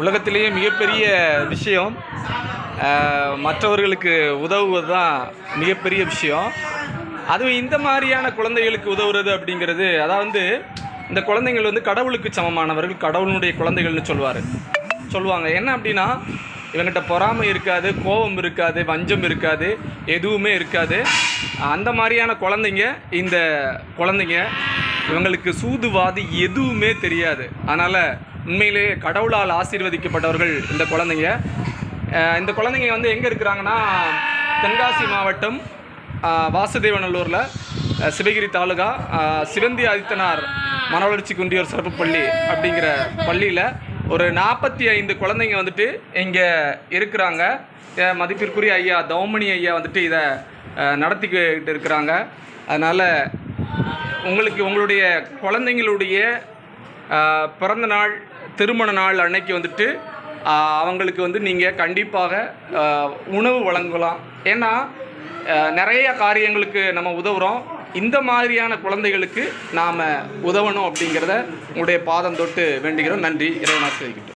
உலகத்திலேயே மிகப்பெரிய விஷயம் மற்றவர்களுக்கு உதவுவது தான் மிகப்பெரிய விஷயம். அதுவும் இந்த மாதிரியான குழந்தைகளுக்கு உதவுறது அப்படிங்கிறது அதாவது இந்த குழந்தைகள் வந்து கடவுளுக்கு சமமானவர்கள் கடவுளுடைய குழந்தைகள்னு சொல்லுவார் சொல்லுவாங்க என்ன அப்படின்னா இவங்ககிட்ட பொறாமை இருக்காது கோபம் இருக்காது வஞ்சம் இருக்காது எதுவுமே இருக்காது. அந்த மாதிரியான குழந்தைங்க இந்த குழந்தைங்க இவங்களுக்கு சூதுவாதி எதுவுமே தெரியாது. அதனால் உண்மையிலே கடவுளால் ஆசீர்வதிக்கப்பட்டவர்கள் இந்த குழந்தைங்க. இந்த குழந்தைங்க வந்து எங்கே இருக்கிறாங்கன்னா தென்காசி மாவட்டம் வாசுதேவநல்லூரில் சிவகிரி தாலுகா சிவந்தி ஆதித்தனார் மனவளர்ச்சி குன்றியோர் சிறப்பு பள்ளி அப்படிங்கிற பள்ளியில் ஒரு நாற்பத்தி ஐந்து குழந்தைங்க வந்துட்டு இங்கே இருக்கிறாங்க. மதிப்பிற்குரிய ஐயா தௌமணி ஐயா வந்துட்டு இதை நடத்திக்கிட்டு இருக்கிறாங்க. அதனால் உங்களுக்கு உங்களுடைய குழந்தைங்களுடைய பிறந்த நாள் திருமண நாள் அன்னைக்கு வந்துட்டு அவங்களுக்கு வந்து நீங்கள் கண்டிப்பாக உணவு வழங்கலாம். ஏன்னா நிறைய காரியங்களுக்கு நம்ம உதவுறோம். இந்த மாதிரியான குழந்தைகளுக்கு நாம் உதவணும் அப்படிங்கிறத உங்களுடைய பாதம் தொட்டு வேண்டுகிறோம். நன்றி. இறைவனாசிரியர்கிட்ட